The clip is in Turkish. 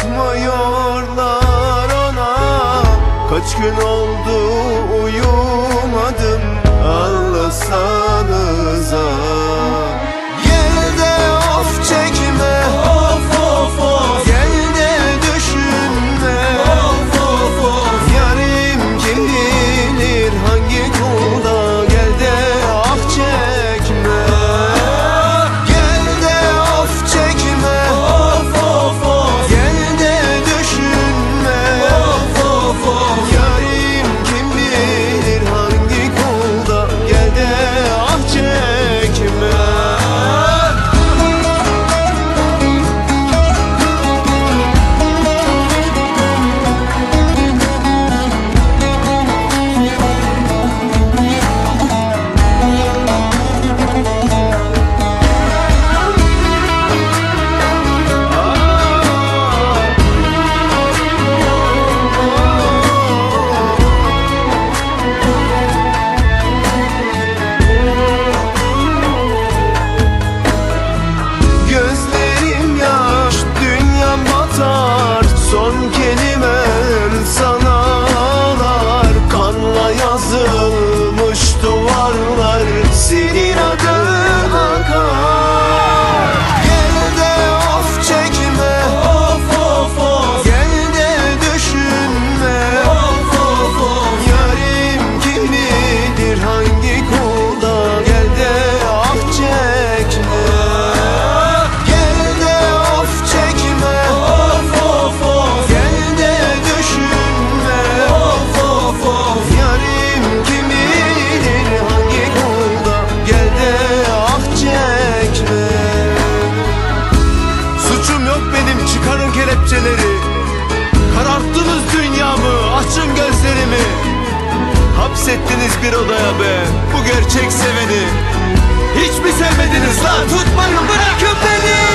bakmıyorlar ona. Kaç gün oldu uyuyor hapsettiniz bir odaya be. Bu gerçek seveni. Hiç mi sevmediniz lan? Tutmayın bırakın beni.